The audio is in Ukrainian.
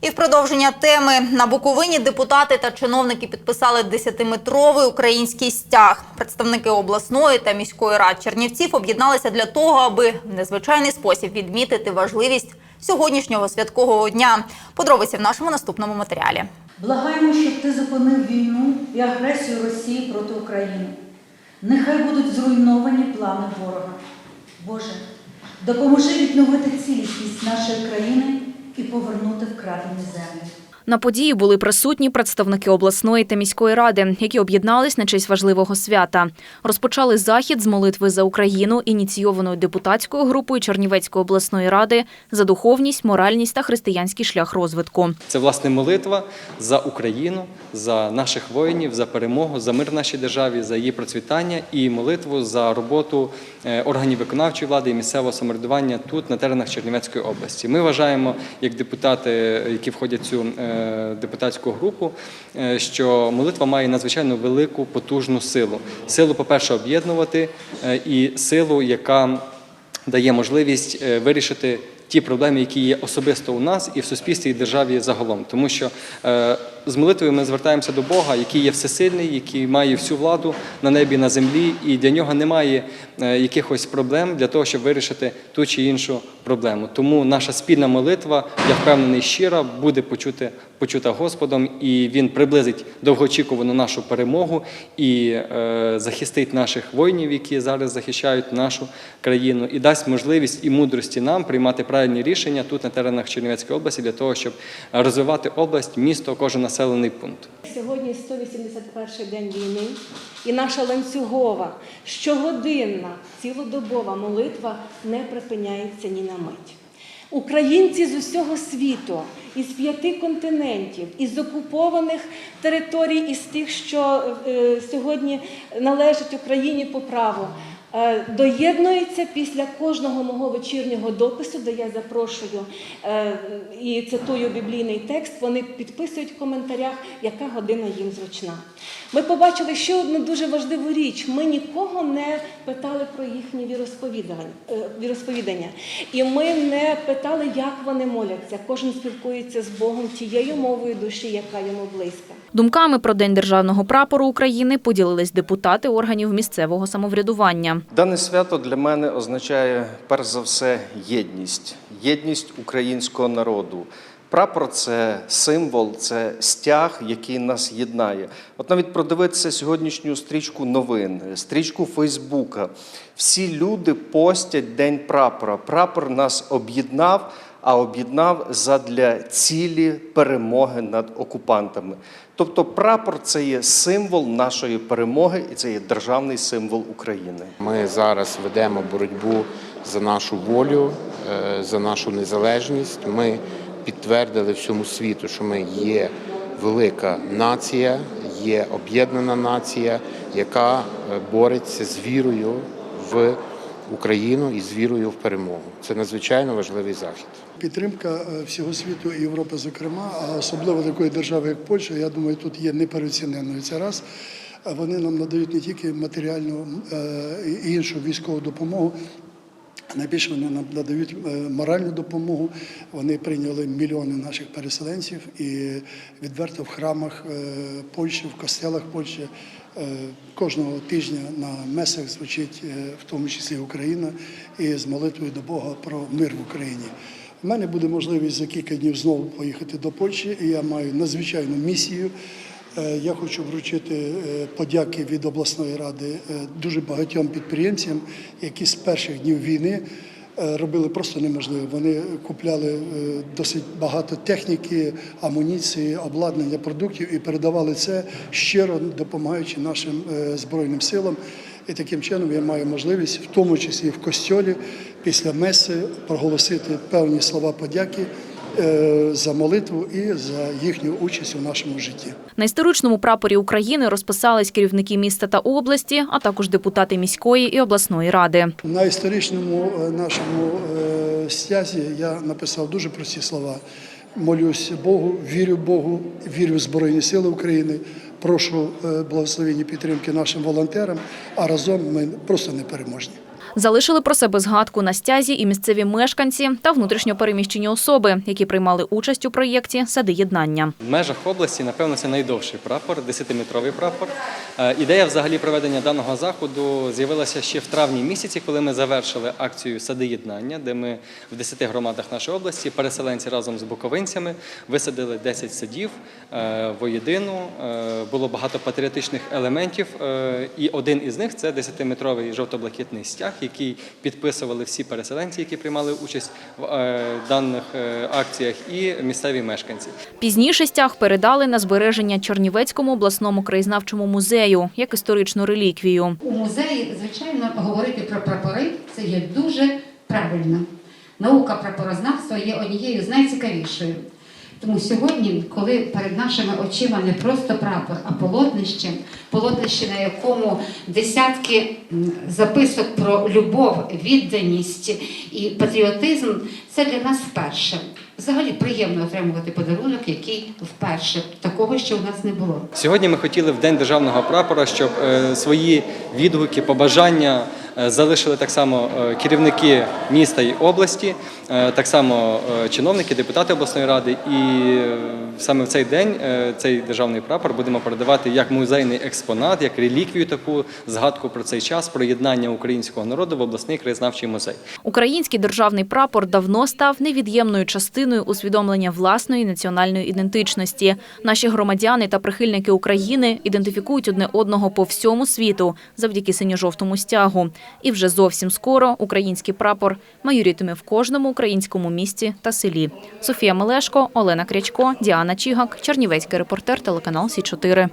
І в продовження теми на Буковині депутати та чиновники підписали 10-метровий український стяг. Представники обласної та міської рад Чернівців об'єдналися для того, аби в незвичайний спосіб відмітити важливість сьогоднішнього святкового дня. Подробиці в нашому наступному матеріалі. Благаємо, щоб ти зупинив війну і агресію Росії проти України. Нехай будуть зруйновані плани ворога. Боже, допоможи відновити цілісність нашої країни і повернути вкрадені землі. На події були присутні представники обласної та міської ради, які об'єднались на честь важливого свята. Розпочали захід з молитви за Україну, ініційованою депутатською групою Чернівецької обласної ради за духовність, моральність та християнський шлях розвитку. Це власне молитва за Україну, за наших воїнів, за перемогу, за мир в нашій державі, за її процвітання і молитву за роботу е, органів виконавчої влади і місцевого самоврядування тут, на теренах Чернівецької області. Ми вважаємо, як депутати, які входять цю е, депутатську групу, е, що молитва має надзвичайно велику потужну силу. Силу, по-перше, об'єднувати е, і силу, яка дає можливість е, вирішити ті проблеми, які є особисто у нас і в суспільстві і державі загалом. Тому що е, з молитвою ми звертаємося до Бога, який є всесильний, який має всю владу на небі, на землі, і для нього немає е, якихось проблем для того, щоб вирішити ту чи іншу проблему. Тому наша спільна молитва, я впевнений, щира, буде почути, почута Господом, і він приблизить довгоочікувану нашу перемогу і е, захистить наших воїнів, які зараз захищають нашу країну, і дасть можливість і мудрості нам приймати правильні рішення тут на теренах Чернівецької області для того, щоб розвивати область, місто, кожен населений пункт. Сьогодні 181 день війни, і наша ланцюгова, щогодинна, цілодобова молитва не припиняється ні на мить. Українці з усього світу, із п'яти континентів, із окупованих територій, із тих, що е, сьогодні належать Україні по праву, е, доєднуються після кожного мого вечірнього допису, де я запрошую е, і цитую біблійний текст. Вони підписують в коментарях, яка година їм зручна. Ми побачили ще одну дуже важливу річ: ми нікого не питали про віросповідання, е, віросповідання. і ми не питали, як вони моляться. Кожен спілкується з Богом тією мовою душі, яка йому близька. Думками про День державного прапору України поділились депутати органів місцевого самоврядування. Дане свято для мене означає перш за все єдність, єдність українського народу. Прапор це символ, це стяг, який нас єднає. От навіть продивитися сьогоднішню стрічку новин, стрічку Фейсбука. Всі люди постять День прапора. Прапор нас об'єднав, а об'єднав задля цілі перемоги над окупантами. Тобто, прапор це є символ нашої перемоги, і це є державний символ України. Ми зараз ведемо боротьбу за нашу волю, е, за нашу незалежність. Ми підтвердили всьому світу, що ми є велика нація, є об'єднана нація, яка е, бореться з вірою в Україну і з вірою в перемогу. Це надзвичайно важливий захід. Підтримка е, всього світу і Європи, зокрема, а особливо такої держави, як Польща, я думаю, тут є непереоціненною. Це раз. Вони нам надають не тільки матеріальну е, і іншу військову допомогу. Найбільше вони нам надають е, моральну допомогу. Вони прийняли мільйони наших переселенців і відверто в храмах Польщі, в костелах Польщі кожного тижня на месах звучить, е, в тому числі Україна, і з молитвою до Бога про мир в Україні. У мене буде можливість за кілька днів знову поїхати до Польщі, і я маю надзвичайну місію. Е, Я хочу вручити е, подяки від обласної ради е, дуже багатьом підприємцям, які з перших днів війни е, робили просто неможливе. Вони купляли е, досить багато техніки, амуніції, обладнання, продуктів і передавали це щиро допомагаючи нашим е, збройним силам. І таким чином я маю можливість, в тому числі в костьолі, після меси проголосити певні слова подяки е, за молитву і за їхню участь у нашому житті. На історичному прапорі України розписались керівники міста та області, а також депутати міської і обласної ради. На історичному е, нашому е, стязі я написав дуже прості слова. Молюсь Богу, вірю Богу, вірю в Збройні Сили України. Прошу е, благословення підтримки нашим волонтерам, а разом ми просто непереможні. Залишили про себе згадку на стязі і місцеві мешканці та внутрішньопереміщені особи, які приймали участь у проєкті Сади єднання. В межах області, напевно, це найдовший прапор, 10-метровий прапор. Е, Ідея взагалі проведення даного заходу з'явилася ще в травні місяці, коли ми завершили акцію Сади єднання, де ми в 10 громадах нашої області, переселенці разом з буковинцями, висадили 10 садів е, воєдину. Е, Було багато патріотичних елементів, і один із них це 10-метровий жовто-блакитний стяг, який підписували всі переселенці, які приймали участь в е, даних е, акціях, і місцеві мешканці. Пізніше стяг передали на збереження Чернівецькому обласному краєзнавчому музею як історичну реліквію. У музеї, звичайно, говорити про прапори це є дуже правильно. Наука прапорознавства є однією з найцікавішою. Тому сьогодні, коли перед нашими очима не просто прапор, а полотнище, полотнище, на якому десятки записок про любов, відданість і патріотизм, це для нас вперше. Взагалі приємно отримувати подарунок, який вперше такого ще у нас не було. Сьогодні ми хотіли в День державного прапора, щоб е, свої відгуки, побажання залишили так само е, керівники міста і області, е, так само е, чиновники, депутати обласної ради. І е, саме в цей день е, цей державний прапор будемо передавати як музейний експонат, як реліквію, таку згадку про цей час, про єднання українського народу в обласний краєзнавчий музей. Український державний прапор давно став невід'ємною частиною усвідомлення власної національної ідентичності. Наші громадяни та прихильники України ідентифікують одне одного по всьому світу завдяки синьо-жовтому стягу. І вже зовсім скоро український прапор майорітиме в кожному українському місті та селі. Софія Мелешко, Олена Крячко, Діана Чігак, Чернівецький репортер, телеканал Сі 4